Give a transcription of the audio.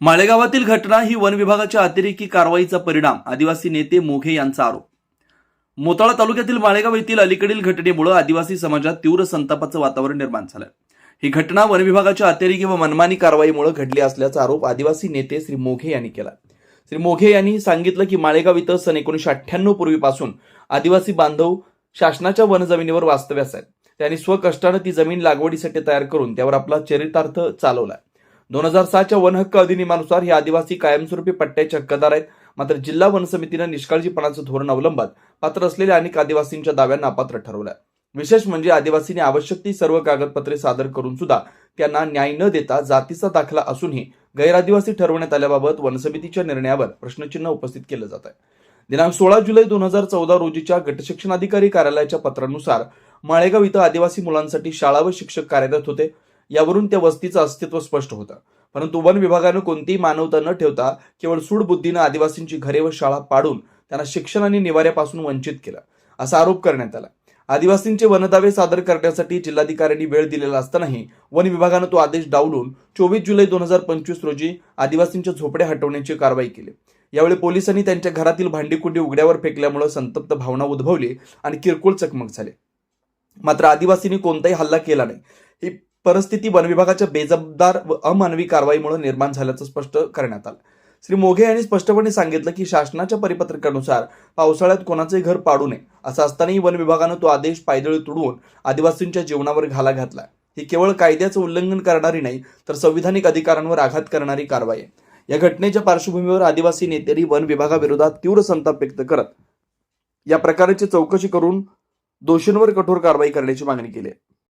माळेगावातील घटना ही वन विभागाच्या अतिरेकी कारवाईचा परिणाम आदिवासी नेते मोघे यांचा आरोप. मोताळा तालुक्यातील माळेगाव येथील अलीकडील घटनेमुळे आदिवासी समाजात तीव्र संतापाचं वातावरण निर्माण झालं. ही घटना वन विभागाच्या अतिरेकी व मनमानी कारवाईमुळे घडली असल्याचा आरोप आदिवासी नेते श्री मोघे यांनी केला. श्री मोघे यांनी सांगितलं की माळेगाव इथं सन एकोणीशे अठ्ठ्याण्णव पूर्वीपासून आदिवासी बांधव शासनाच्या वन जमिनीवर वास्तव्यास आहेत. त्यांनी स्वकष्टानं ती जमीन लागवडीसाठी तयार करून त्यावर आपला चरितार्थ चालवला. दोन हजार सहाच्या वन हक्क अधिनियमानुसार हे आदिवासी कायमस्वरूपी पट्ट्याचे हक्कदार आहेत. मात्र जिल्हा वन समितीनं निष्काळजीपणाचं धोरण अवलंबत पात्र असलेल्या अनेक आदिवासींच्या दाव्यांना अपात्र ठरवलं विशेष म्हणजे आदिवासींनी आवश्यक ती सर्व कागदपत्रे सादर करून सुद्धा त्यांना न्याय न देता जातीचा दाखला असूनही गैरआदिवासी ठरवण्यात आल्याबाबत वनसमितीच्या निर्णयावर प्रश्नचिन्ह उपस्थित केलं जात आहे दिनांक सोळा जुलै दोन हजार चौदा रोजीच्या गटशिक्षणाधिकारी कार्यालयाच्या पत्रानुसार माळेगाव इथं आदिवासी मुलांसाठी शाळा व शिक्षक कार्यरत होते. यावरून त्या वस्तीचं अस्तित्व स्पष्ट होतं. परंतु वन विभागानं कोणतीही मानवता न ठेवता केवळ सूडबुद्धीनं आदिवासींची घरे व शाळा पाडून त्यांना शिक्षण आणि निवाऱ्यापासून वंचित केलं असा आरोप करण्यात आला. आदिवासींचे वनदावे सादर करण्यासाठी जिल्हाधिकाऱ्यांनी वेळ दिलेला असतानाही वन विभागानं तो आदेश डावलून चोवीस जुलै दोन हजार पंचवीस रोजी आदिवासींच्या झोपड्या हटवण्याची कारवाई केली. यावेळी पोलिसांनी त्यांच्या घरातील भांडीकुंडी उघड्यावर फेकल्यामुळे संतप्त भावना उद्भवली आणि किरकोळ चकमक झाली. मात्र आदिवासींनी कोणताही हल्ला केला नाही. ही परिस्थिती वन विभागाच्या बेजबदार व अमानवी कारवाईमुळे निर्माण झाल्याचं स्पष्ट करण्यात आलं. श्री मोघे यांनी स्पष्टपणे सांगितलं की शासनाच्या परिपत्रकानुसार पावसाळ्यात कोणाचे घर पाडू नये असं असतानाही वन विभागानं तो आदेश पायदळी तुडवून आदिवासींच्या जीवनावर घाला घातला. ही केवळ कायद्याचं उल्लंघन करणारी नाही तर संविधानिक अधिकारांवर आघात करणारी कारवाई आहे. या घटनेच्या पार्श्वभूमीवर आदिवासी नेत्यांनी वन विभागाविरोधात तीव्र संताप व्यक्त करत या प्रकाराची चौकशी करून दोषींवर कठोर कारवाई करण्याची मागणी केली आहे.